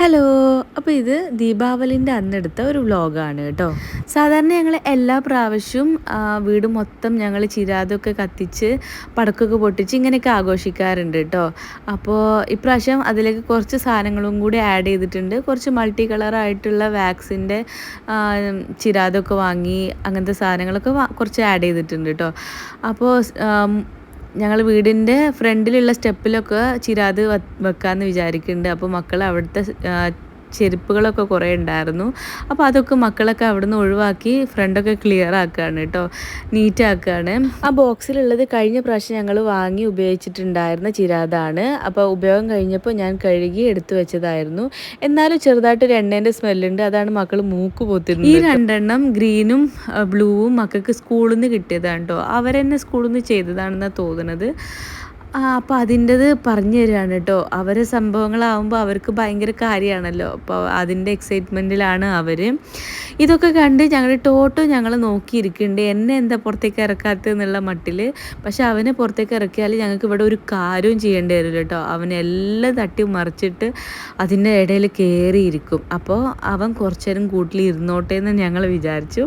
Hello അപ്പോൾ ഇത് ദീപാവലിന്റെ അന്നെടുത്ത ഒരു വ്ലോഗാണ് കേട്ടോ. സാധാരണ ഞങ്ങൾ എല്ലാ പ്രാവശ്യവും വീട് മൊത്തം ഞങ്ങൾ ചിരാതൊക്കെ കത്തിച്ച് പടക്കൊക്കെ പൊട്ടിച്ച് ഇങ്ങനെയൊക്കെ ആഘോഷിക്കാറുണ്ട് കേട്ടോ. അപ്പോൾ ഇപ്രാവശ്യം അതിലേക്ക് കുറച്ച് സാധനങ്ങളും കൂടി ആഡ് ചെയ്തിട്ടുണ്ട്. കുറച്ച് മൾട്ടി കളറായിട്ടുള്ള വാക്സിന്റെ ചിരാതൊക്കെ വാങ്ങി അങ്ങനത്തെ സാധനങ്ങളൊക്കെ കുറച്ച് ആഡ് ചെയ്തിട്ടുണ്ട് കേട്ടോ. അപ്പോൾ ഞങ്ങൾ വീടിന്റെ ഫ്രണ്ടിലുള്ള സ്റ്റെപ്പിലൊക്കെ ചിരാത് വെക്കാമെന്ന് വിചാരിക്കുന്നുണ്ട് അപ്പോൾ മക്കൾ അവിടുത്തെ ചെരുപ്പുകളൊക്കെ കുറേ ഉണ്ടായിരുന്നു. അപ്പോൾ അതൊക്കെ മക്കളൊക്കെ അവിടുന്ന് ഒഴിവാക്കി ഫ്രണ്ടൊക്കെ ക്ലിയർ ആക്കുകയാണ് കേട്ടോ. നീറ്റ് ആക്കുകയാണ്. ആ ബോക്സിലുള്ളത് കഴിഞ്ഞ പ്രാവശ്യം ഞങ്ങൾ വാങ്ങി ഉപയോഗിച്ചിട്ടുണ്ടായിരുന്ന ചിരാതാണ്. അപ്പോൾ ഉപയോഗം കഴിഞ്ഞപ്പോൾ ഞാൻ കഴുകി എടുത്തു വെച്ചതായിരുന്നു. എന്നാലും ചെറുതായിട്ടൊരു എണ്ണേന്റെ സ്മെല്ലുണ്ട് അതാണ് മക്കൾ മൂക്ക് പോത്തിരുന്നത് ഈ രണ്ടെണ്ണം ഗ്രീനും ബ്ലൂവും മക്കൾക്ക് സ്കൂളിൽ നിന്ന് കിട്ടിയതാണ് കേട്ടോ. അവരെന്നെ സ്കൂളിൽ നിന്ന് ചെയ്തതാണെന്നാണ് തോന്നുന്നത് ആ അപ്പോൾ അതിന്റെത് പറഞ്ഞു തരികയാണ് കേട്ടോ. അവരെ സംഭവങ്ങളാവുമ്പോൾ അവർക്ക് ഭയങ്കര കാര്യമാണല്ലോ. അപ്പോൾ അതിന്റെ എക്സൈറ്റ്മെന്റിലാണ് അവർ ഇതൊക്കെ കണ്ട് ഞങ്ങൾ ടോട്ടോ ഞങ്ങൾ നോക്കിയിരിക്കുന്നുണ്ട്. എന്നെ എന്താ പുറത്തേക്ക് ഇറക്കാത്തത് എന്നുള്ള മട്ടിൽ പക്ഷെ അവനെ പുറത്തേക്ക് ഇറക്കിയാൽ ഞങ്ങൾക്ക് ഇവിടെ ഒരു കാര്യവും ചെയ്യേണ്ടി വരില്ല കേട്ടോ. അവനെല്ലാം തട്ടി മറിച്ചിട്ട് അതിന്റെ ഇടയിൽ കയറിയിരിക്കും അപ്പോൾ അവൻ കുറച്ചേരം കൂട്ടിൽ ഇരുന്നോട്ടെ എന്ന് ഞങ്ങൾ വിചാരിച്ചു.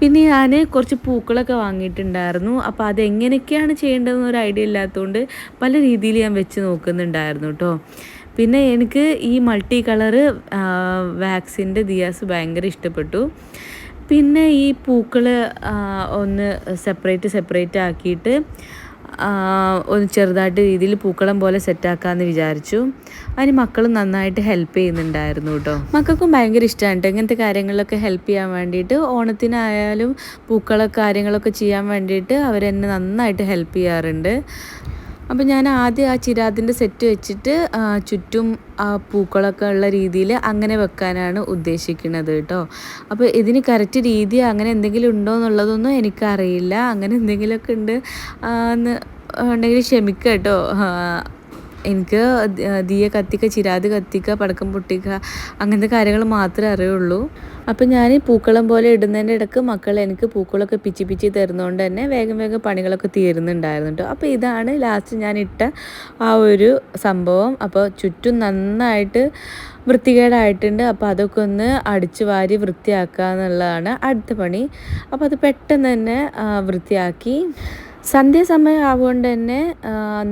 പിന്നെ ഞാൻ കുറച്ച് പൂക്കളൊക്കെ വാങ്ങിയിട്ടുണ്ടായിരുന്നു. അപ്പോൾ അതെങ്ങനെയൊക്കെയാണ് ചെയ്യേണ്ടതെന്ന് ഒരു ഐഡിയ ഇല്ലാത്തതുകൊണ്ട് പല രീതിയിൽ ഞാൻ വെച്ച് നോക്കുന്നുണ്ടായിരുന്നു കേട്ടോ പിന്നെ എനിക്ക് ഈ മൾട്ടി കളറ് വാക്സിന്റെ ദിയാസ് ഭയങ്കര ഇഷ്ടപ്പെട്ടു. പിന്നെ ഈ പൂക്കൾ ഒന്ന് സെപ്പറേറ്റ് സെപ്പറേറ്റ് ആക്കിയിട്ട് ഒന്ന് ചെറുതായിട്ട് രീതിയിൽ പൂക്കളം പോലെ സെറ്റാക്കാമെന്ന് വിചാരിച്ചു. അതിന് മക്കളും നന്നായിട്ട് ഹെൽപ്പ് ചെയ്യുന്നുണ്ടായിരുന്നു കേട്ടോ മക്കൾക്കും ഭയങ്കര ഇഷ്ടമാണ് കേട്ടോ ഇങ്ങനത്തെ കാര്യങ്ങളിലൊക്കെ ഹെൽപ്പ് ചെയ്യാൻ വേണ്ടിയിട്ട് ഓണത്തിനായാലും പൂക്കള കാര്യങ്ങളൊക്കെ ചെയ്യാൻ വേണ്ടിയിട്ട് അവരെന്നെ നന്നായിട്ട് ഹെൽപ്പ് ചെയ്യാറുണ്ട്. അപ്പോൾ ഞാൻ ആദ്യം ആ ചിരാതിന്റെ സെറ്റ് വെച്ചിട്ട് ചുറ്റും പൂക്കളൊക്കെ ഉള്ള രീതിയിൽ അങ്ങനെ വെക്കാനാണ് ഉദ്ദേശിക്കുന്നത് കേട്ടോ. അപ്പോൾ ഇതിന് കറക്റ്റ് രീതി അങ്ങനെ എന്തെങ്കിലും ഉണ്ടോ എന്നുള്ളതൊന്നും എനിക്കറിയില്ല. അങ്ങനെ എന്തെങ്കിലുമൊക്കെ ഉണ്ട് എന്ന് ഉണ്ടെങ്കിൽ ക്ഷമിക്കുക കേട്ടോ. എനിക്ക് ദിയ കത്തിക്ക ചിരാത് കത്തിക്ക പടക്കം പൊട്ടിക്കുക അങ്ങനത്തെ കാര്യങ്ങൾ മാത്രമേ അറിയുള്ളൂ. അപ്പം ഞാൻ പൂക്കളം പോലെ ഇടുന്നതിന്റെ ഇടയ്ക്ക് മക്കൾ എനിക്ക് പൂക്കളൊക്കെ പിച്ചി പിച്ചി തരുന്നതുകൊണ്ട് തന്നെ വേഗം വേഗം പണികളൊക്കെ തീരുന്നുണ്ടായിരുന്നു കേട്ടോ അപ്പോൾ ഇതാണ് ലാസ്റ്റ് ഞാൻ ഇട്ട ആ ഒരു സംഭവം. അപ്പോൾ ചുറ്റും നന്നായിട്ട് വൃത്തികേടായിട്ടുണ്ട്. അപ്പോൾ അതൊക്കെ ഒന്ന് അടിച്ചു വാരി വൃത്തിയാക്കുക എന്നുള്ളതാണ് അടുത്ത പണി. അപ്പോൾ അത് പെട്ടെന്ന് തന്നെ വൃത്തിയാക്കി സന്ധ്യാസമയം ആവുകൊണ്ട് തന്നെ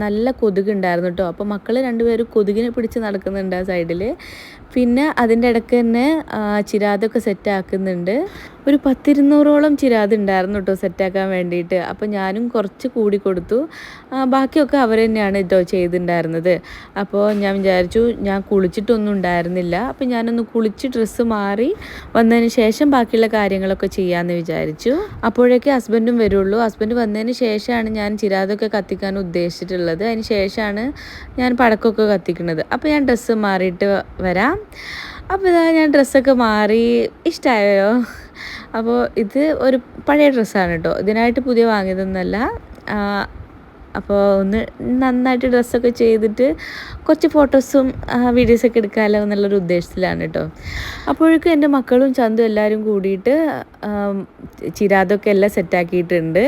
നല്ല കൊതുകുണ്ടായിരുന്നു കേട്ടോ. അപ്പോൾ മക്കൾ രണ്ടുപേരും കൊതുകിനെ പിടിച്ച് നടക്കുന്നുണ്ട് ആ സൈഡിൽ പിന്നെ അതിന്റെ ഇടയ്ക്ക് തന്നെ ചിരാതൊക്കെ സെറ്റ് ആക്കുന്നുണ്ട്. ഒരു പത്തിരുന്നൂറോളം ചിരാത് ഉണ്ടായിരുന്നു കേട്ടോ സെറ്റാക്കാൻ വേണ്ടിയിട്ട്. അപ്പോൾ ഞാനും കുറച്ച് കൂടി കൊടുത്തു. ബാക്കിയൊക്കെ അവർ തന്നെയാണ് കേട്ടോ ചെയ്തിട്ടുണ്ടായിരുന്നത് അപ്പോൾ ഞാൻ വിചാരിച്ചു ഞാൻ കുളിച്ചിട്ടൊന്നും ഉണ്ടായിരുന്നില്ല. അപ്പോൾ ഞാനൊന്ന് കുളിച്ച് ഡ്രസ്സ് മാറി വന്നതിന് ശേഷം ബാക്കിയുള്ള കാര്യങ്ങളൊക്കെ ചെയ്യാമെന്ന് വിചാരിച്ചു. അപ്പോഴേക്ക് ഹസ്ബൻഡും വരുള്ളൂ. ഹസ്ബൻഡ് വന്നതിന് ശേഷമാണ് ഞാൻ ചിരാതൊക്കെ കത്തിക്കാൻ ഉദ്ദേശിച്ചിട്ടുള്ളത്. അതിന് ശേഷമാണ് ഞാൻ പടക്കമൊക്കെ കത്തിക്കുന്നത്. അപ്പോൾ ഞാൻ ഡ്രസ്സ് മാറിയിട്ട് വരാം. അപ്പോൾ ഇതാ ഞാൻ ഡ്രസ്സൊക്കെ മാറി ഇഷ്ടമായോ അപ്പോൾ ഇത് ഒരു പഴയ ഡ്രസ്സാണ് കേട്ടോ. ഇതിനായിട്ട് പുതിയ വാങ്ങിയതൊന്നുമല്ല അപ്പോൾ ഒന്ന് നന്നായിട്ട് ഡ്രസ്സൊക്കെ ചെയ്തിട്ട് കുറച്ച് ഫോട്ടോസും വീഡിയോസൊക്കെ എടുക്കാമല്ലോ എന്നുള്ളൊരു ഉദ്ദേശത്തിലാണ് കേട്ടോ. അപ്പോഴേക്കും എന്റെ മക്കളും ചന്തു എല്ലാവരും കൂടിയിട്ട് ചിരാതൊക്കെ എല്ലാം സെറ്റാക്കിയിട്ടുണ്ട്.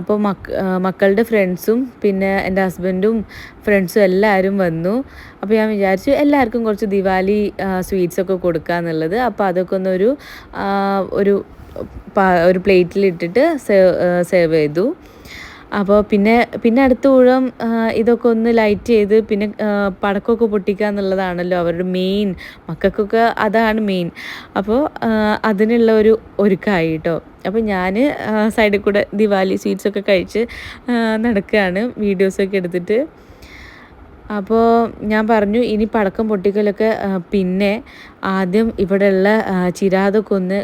അപ്പോൾ മക്ക മക്കളുടെ ഫ്രണ്ട്സും പിന്നെ എന്റെ ഹസ്ബൻഡും ഫ്രണ്ട്സും എല്ലാവരും വന്നു. അപ്പോൾ ഞാൻ വിചാരിച്ചു എല്ലാവർക്കും കുറച്ച് ദിവാലി സ്വീറ്റ്സൊക്കെ കൊടുക്കുക എന്നുള്ളത്. അപ്പോൾ അതൊക്കെ ഒന്നൊരു ഒരു ഒരു പ്ലേറ്റിലിട്ടിട്ട് സേവ് സേവ് ചെയ്തു. അപ്പോൾ പിന്നെ പിന്നെ അടുത്ത ഊഴം ഇതൊക്കെ ഒന്ന് ലൈറ്റ് ചെയ്ത് പിന്നെ പടക്കമൊക്കെ പൊട്ടിക്കുക എന്നുള്ളതാണല്ലോ അവരുടെ മെയിൻ മക്കൾക്കൊക്കെ അതാണ് മെയിൻ അപ്പോൾ അതിനുള്ള ഒരു ഒരുക്കമായി കേട്ടോ. അപ്പോൾ ഞാൻ സൈഡിൽ കൂടെ ദിവാലി സ്വീറ്റ്സൊക്കെ കഴിച്ച് നടക്കുകയാണ് വീഡിയോസൊക്കെ എടുത്തിട്ട്. അപ്പോൾ ഞാൻ പറഞ്ഞു ഇനി പടക്കം പൊട്ടിക്കലൊക്കെ പിന്നെ ആദ്യം ഇവിടെയുള്ള ചിരാതൊക്കെ ഒന്ന്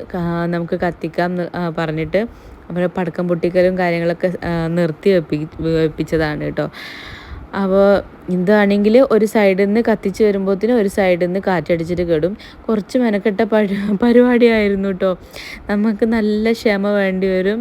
നമുക്ക് കത്തിക്കാം എന്ന് പറഞ്ഞിട്ട്. അപ്പോൾ പടക്കം പൊട്ടിക്കലും കാര്യങ്ങളൊക്കെ നിർത്തി വെപ്പി വെപ്പിച്ചതാണ് കേട്ടോ. അപ്പോൾ ഇതാണെങ്കിൽ ഒരു സൈഡിൽ നിന്ന് കത്തിച്ച് വരുമ്പോഴത്തേനും ഒരു സൈഡിൽ നിന്ന് കാറ്റടിച്ചിട്ട് കെടും. കുറച്ച് മെനക്കെട്ട പരി പരിപാടിയായിരുന്നു കേട്ടോ. നമുക്ക് നല്ല ക്ഷമ വേണ്ടി വരും.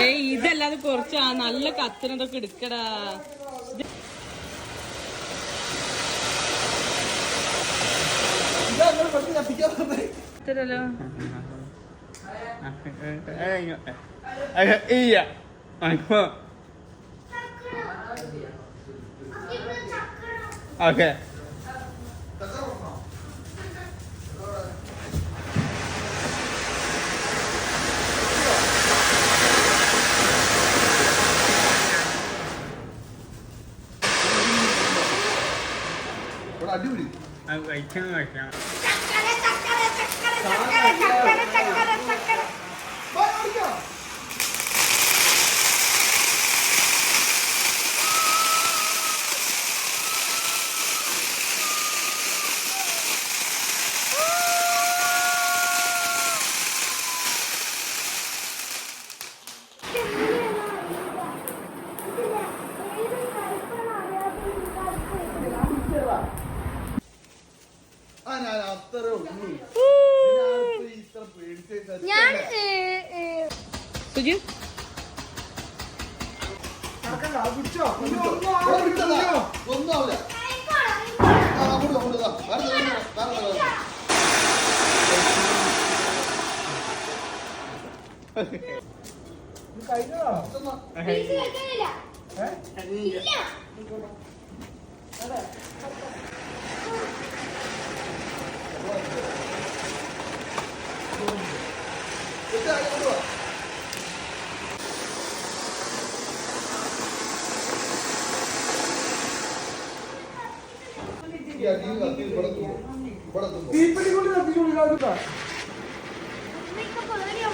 ഏയ് ഇതല്ലാതെ കുറച്ച് ആ നല്ല കത്തിനതൊക്കെ എടുക്കടാ. ഇതാ നിങ്ങൾ പെട്ടെന്ന് കത്തിക്കാൻ പറഞ്ഞേ ഇത്തരല്ലോ Iya. Aku. Oke. ഇവിടെ ഞാൻ സുജു? ഒന്നാവില്ല വിട്ടതാ.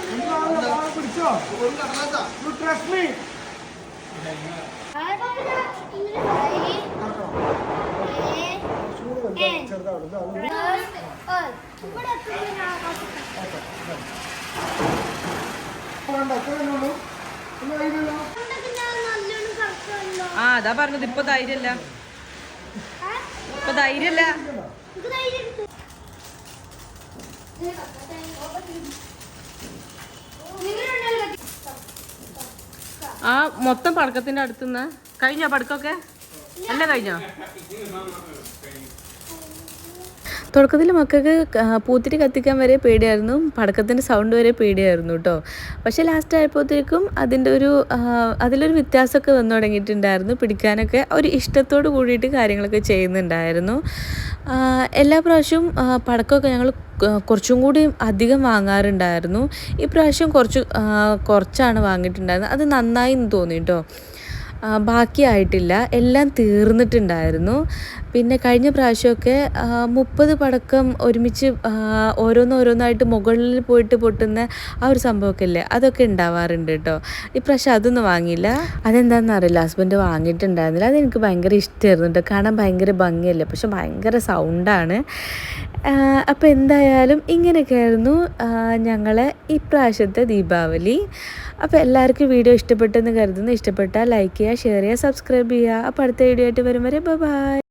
ഒന്നും ആവില്ല ആ, അങ്ങോട്ട് അങ്ങോട്ട് ഇതാ. വേറെ ദേ, ആ അതാ പറഞ്ഞത്. ഇപ്പൊ ധൈര്യല്ല. ഇപ്പൊ ധൈര്യല്ല. ആ മൊത്തം പടക്കത്തിന്റെ അടുത്തുനിന്ന് കഴിഞ്ഞോ പടക്കൊക്കെ? അല്ല കഴിഞ്ഞോ? തുടക്കത്തിൽ മക്കൾക്ക് പൂത്തിരി കത്തിക്കാൻ വരെ പേടിയായിരുന്നു. പടക്കത്തിന്റെ സൗണ്ട് വരെ പേടിയായിരുന്നു കേട്ടോ പക്ഷേ ലാസ്റ്റ് ആയപ്പോഴത്തേക്കും അതിന്റെ ഒരു അതിലൊരു വ്യത്യാസമൊക്കെ വന്നു തുടങ്ങിയിട്ടുണ്ടായിരുന്നു. പിടിക്കാനൊക്കെ ഒരു ഇഷ്ടത്തോട് കൂടിയിട്ട് കാര്യങ്ങളൊക്കെ ചെയ്യുന്നുണ്ടായിരുന്നു. എല്ലാ പ്രാവശ്യവും പടക്കമൊക്കെ ഞങ്ങൾ കുറച്ചും കൂടി അധികം വാങ്ങാറുണ്ടായിരുന്നു. ഈ പ്രാവശ്യം കുറച്ച് കുറച്ചാണ് വാങ്ങിയിട്ടുണ്ടായിരുന്നത്. അത് നന്നായി തോന്നി കേട്ടോ ബാക്കിയായിട്ടില്ല. എല്ലാം തീർന്നിട്ടുണ്ടായിരുന്നു. പിന്നെ കഴിഞ്ഞ പ്രാവശ്യമൊക്കെ മുപ്പത് പടക്കം ഒരുമിച്ച് ഓരോന്നോരോന്നായിട്ട് മുകളിൽ പോയിട്ട് പൊട്ടുന്ന ആ ഒരു സംഭവമൊക്കെ ഇല്ലേ? അതൊക്കെ ഉണ്ടാവാറുണ്ട് കേട്ടോ. ഇപ്രാവശ്യം അതൊന്നും വാങ്ങിയില്ല. അതെന്താണെന്ന് അറിയില്ല. ഹസ്ബൻഡ് വാങ്ങിയിട്ടുണ്ടായിരുന്നില്ല. അതെനിക്ക് ഭയങ്കര ഇഷ്ടമായിരുന്നു കേട്ടോ. കാണാൻ ഭയങ്കര ഭംഗിയല്ലേ? പക്ഷെ ഭയങ്കര സൗണ്ടാണ് അപ്പോൾ എന്തായാലും ഇങ്ങനെയൊക്കെയായിരുന്നു ഞങ്ങളെ ഇപ്രാവശ്യത്തെ ദീപാവലി. അപ്പോൾ എല്ലാവർക്കും വീഡിയോ ഇഷ്ടപ്പെട്ടെന്ന് കരുതുന്നു. ഇഷ്ടപ്പെട്ടാൽ ലൈക്ക് ചെയ്യുക ഷെയർ ചെയ്യുക സബ്സ്ക്രൈബ് ചെയ്യുക. അപ്പോൾ അടുത്ത വീഡിയോ ആയിട്ട് വരും വരെ ബൈ